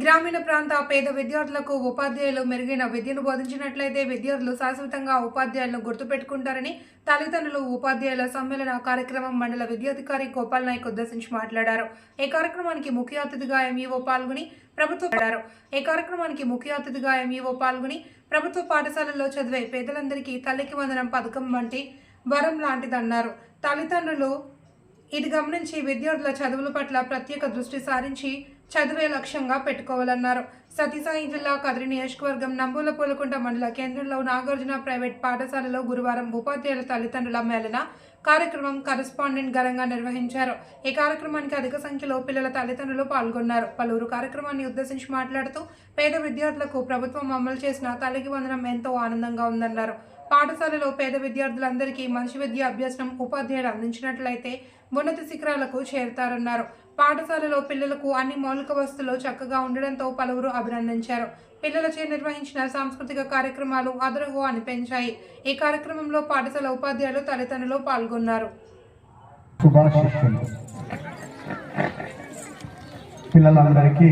గ్రామీణ ప్రాంత పేద విద్యార్థులకు ఉపాధ్యాయులు మెరుగైన విద్యను బోధించినట్లయితే విద్యార్థులు శాశ్వతంగా ఉపాధ్యాయులను గుర్తుపెట్టుకుంటారని తల్లిదండ్రులు ఉపాధ్యాయుల సమ్మేళన కార్యక్రమం మండల విద్యాధికారి గోపాల్ నాయక్ ఉద్దేశించి మాట్లాడారు. ఈ కార్యక్రమానికి ముఖ్య అతిథిగా ఎంఈఓ పాల్గొని ప్రభుత్వ ఈ కార్యక్రమానికి ముఖ్య అతిథిగా ఎంఈఓ పాల్గొని ప్రభుత్వ పాఠశాలల్లో చదివే పేదలందరికీ తల్లికి వందనం పథకం వంటి వరం లాంటిదన్నారు. తల్లిదండ్రులు ఇది గమనించి విద్యార్థుల చదువుల పట్ల ప్రత్యేక దృష్టి సారించి చదివే లక్ష్యంగా పెట్టుకోవాలన్నారు. సతీసాయి జిల్లా కదిరి నియోజకవర్గం నంబూల పూలకుంట మండల కేంద్రంలో నాగార్జున ప్రైవేట్ పాఠశాలలో గురువారం ఉపాధ్యాయుల తల్లిదండ్రుల మేళన కార్యక్రమం కరెస్పాండెంట్ ఘనంగా నిర్వహించారు. ఈ కార్యక్రమానికి అధిక సంఖ్యలో పిల్లల తల్లిదండ్రులు పాల్గొన్నారు. పలువురు కార్యక్రమాన్ని ఉద్దేశించి మాట్లాడుతూ పేద విద్యార్థులకు ప్రభుత్వం అమలు చేసిన తల్లికి వందనం ఎంతో ఆనందంగా ఉందన్నారు. పాఠశాలలో పేద విద్యార్థులందరికీ మంచి విద్య అభ్యసనం ఉపాధ్యాయులు అందించినట్లయితే ఉన్నత శిఖరాలకు చేరుతారన్నారు. పాఠశాలలో పిల్లలకు అన్ని మౌలిక వస్తువులు చక్కగా ఉండడంతో పలువురు అభినందించారు. పిల్లలచే నిర్వహించిన సాంస్కృతిక కార్యక్రమాలు అదరహో అని పెంచాయి. ఈ కార్యక్రమంలో పాఠశాల ఉపాధ్యాయులు తల్లిదండ్రులు పాల్గొన్నారు. పిల్లలందరికీ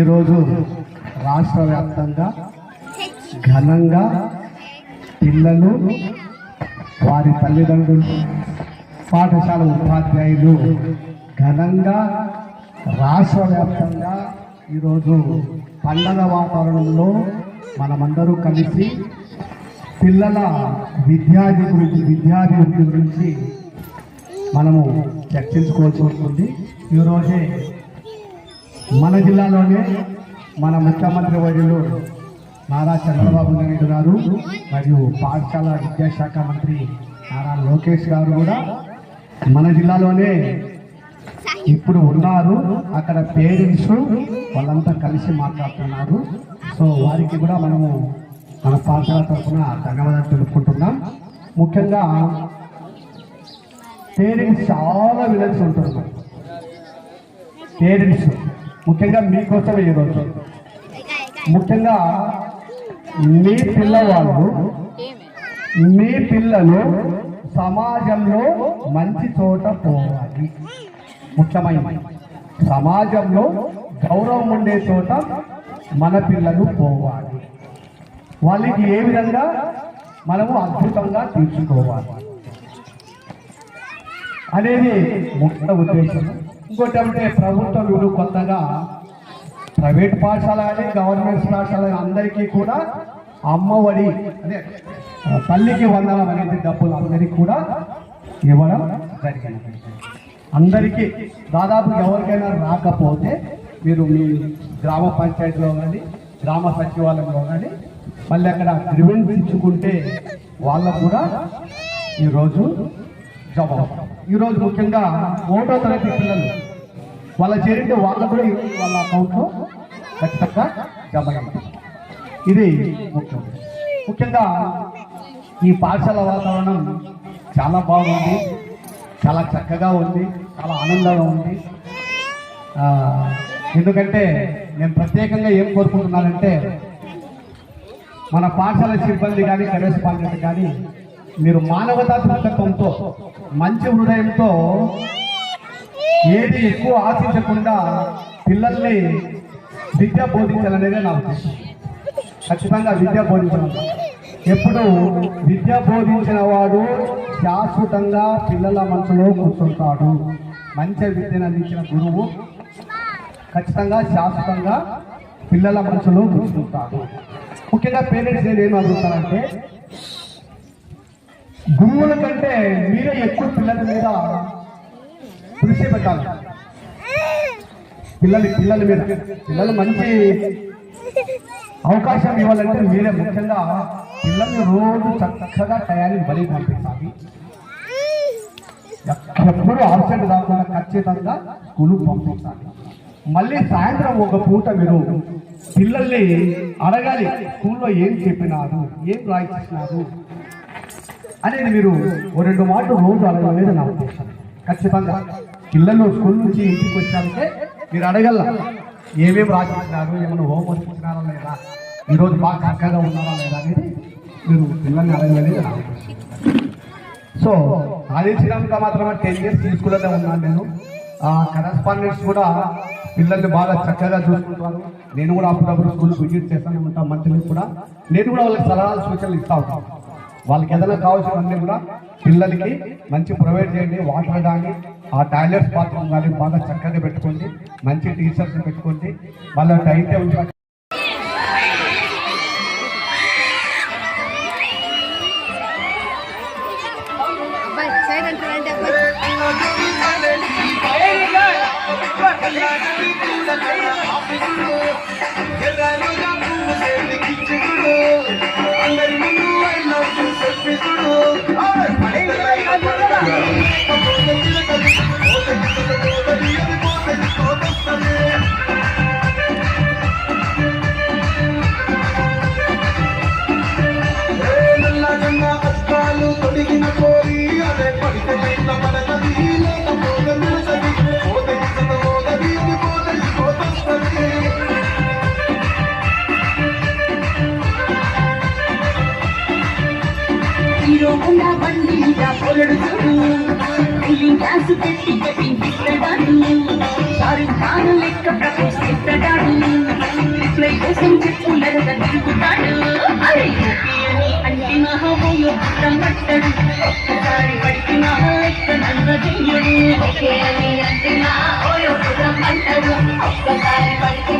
ఈరోజు రాష్ట్ర వ్యాప్తంగా ఘనంగా పిల్లలు వారి తల్లిదండ్రులు పాఠశాల ఉపాధ్యాయులు ఘనంగా రాష్ట్ర వ్యాప్తంగా ఈరోజు పండగ వాతావరణంలో మనమందరూ కలిసి పిల్లల విద్యార్థి గురించి విద్యాభివృద్ధి గురించి మనము చర్చించుకోవాల్సి ఉంటుంది ఈరోజే మన జిల్లాలోనే మన ముఖ్యమంత్రి వర్యులు నారా చంద్రబాబు నాయుడు గారు మరియు పాఠశాల విద్యాశాఖ మంత్రి నారా లోకేష్ గారు కూడా మన జిల్లాలోనే ఇప్పుడు ఉన్నారు. అక్కడ పేరెంట్స్ వాళ్ళంతా కలిసి మాట్లాడుతున్నారు. సో వారికి కూడా మనము మన పాఠశాల తరఫున ధన్యవాదాలు తెలుపుకుంటున్నాం. ముఖ్యంగా పేరెంట్స్ చాలా విలన్స్ ఉంటున్నారు పేరెంట్స్ ముఖ్యంగా మీకోసమే ఈరోజు ముఖ్యంగా మీ పిల్లవాళ్ళు మీ పిల్లలు సమాజంలో మంచి చోట పోవాలి. ముఖ్యమైన సమాజంలో గౌరవం ఉండే చోట మన పిల్లలు పోవాలి. వాళ్ళకి ఏ విధంగా మనము అద్భుతంగా తీర్చుకోవాలి అనేది ముఖ్య ఉద్దేశం. ఇంకోటి అంటే ప్రభుత్వం కొత్తగా ప్రైవేట్ పాఠశాల కానీ గవర్నమెంట్ పాఠశాల అందరికీ కూడా అమ్మఒడి అదే తల్లికి వందనం అనేది డబ్బులు అందరికీ కూడా ఇవ్వడం జరిగింది అందరికీ దాదాపు ఎవరికైనా రాకపోతే మీరు మీ గ్రామ పంచాయతీలో కానీ గ్రామ సచివాలయంలో కానీ మళ్ళీ అక్కడ గ్రివెన్స్ ఇచ్చుకుంటే వాళ్ళకు కూడా ఈరోజు జవాబు ఈరోజు ముఖ్యంగా ఓటో తరగతి పిల్లలు వాళ్ళ చేరింటే వాళ్ళ కూడా వాళ్ళ అకౌంట్లో ఖచ్చితంగా జమ ఇది ముఖ్యం. ముఖ్యంగా ఈ పాఠశాల వాతావరణం చాలా బాగుంది. చాలా చక్కగా ఉంది. చాలా ఆనందంగా ఉంది. ఎందుకంటే నేను ప్రత్యేకంగా ఏం కోరుకుంటున్నానంటే మన పాఠశాల సిబ్బంది కానీ కరెస్పాండెంట్ కానీ మీరు మానవతా దృక్పథంతో మంచి హృదయంతో ఏది ఎక్కువ ఆశించకుండా పిల్లల్ని విద్య బోధించాలనేదే నా ఉద్దేశం. ఖచ్చితంగా విద్య బోధించడం ఎప్పుడు విద్య బోధించిన వాడు శాశ్వతంగా పిల్లల మనసులో కూర్చుంటాడు. మంచి విద్యను అందించిన గురువు ఖచ్చితంగా శాశ్వతంగా పిల్లల మనసులో కూర్చుంటాడు. ముఖ్యంగా పేరెంట్స్ నేను ఏం అడుగుతానంటే గురువుల కంటే మీరే ఎక్కువ పిల్లల మీద కృషి పెట్టాలి. పిల్లలు పిల్లల మీద. పిల్లలు మంచి అవకాశం ఇవ్వాలంటే మీరే ముఖ్యంగా పిల్లల్ని రోజు చక్కగా తయారీ బలి పంపించాలి. ఎప్పుడు ఆబ్సెంట్ కాకుండా ఖచ్చితంగా స్కూల్ పంపించాలి. మళ్ళీ సాయంత్రం ఒక పూట మీరు పిల్లల్ని అడగాలి స్కూల్లో ఏం చెప్పినారు? ఏం రాయించినారు అనేది మీరు ఓ రెండు మాటలు రోజు అడగలేదు నా ఉద్దేశం. ఖచ్చితంగా. పిల్లలు స్కూల్ నుంచి ఇంటికి వచ్చారంటే మీరు అడగల ఏమేమి రాసిస్తున్నారు ఏమైనా హోంవర్క్ ఇచ్చినారా లేదా? ఈరోజు బాగా చక్కగా ఉన్నారా లేదా అనేది మీరు పిల్లల్ని అడగలేదు సో ఆదించినాక మాత్రమే టెన్ ఇయర్స్ ఈ ఉన్నాను నేను. ఆ కరస్పాండెంట్స్ కూడా పిల్లల్ని బాగా చక్కగా చూసుకుంటారు. నేను కూడా అప్పుడప్పుడు స్కూల్ విజిట్ చేస్తాను ఉంటాను మంత్రులకు కూడా. నేను కూడా వాళ్ళకి సలహాలు సూచనలు ఇస్తా ఉంటాను వాళ్ళకి ఏదైనా కావాల్సినవన్నీ కూడా పిల్లలకి మంచి ప్రొవైడ్ చేయండి వాటర్ కానీ ఆ టాయిలెట్స్ బాత్రూమ్ కానీ బాగా చక్కగా పెట్టుకోండి. మంచి టీచర్స్ పెట్టుకోండి. వాళ్ళ టైం టేబుల్ Oh, హీరో బండి మీద పొలడు చూడు గ్యాస్ పెట్టి లెక్క రిప్లై కోసం తిరుగుతాడు. అంటే నా హోయో ఒక్కసారి పడికి నా లెక్క నన్న చెయ్యడు. అంటే నా ఒక్కసారి పడికి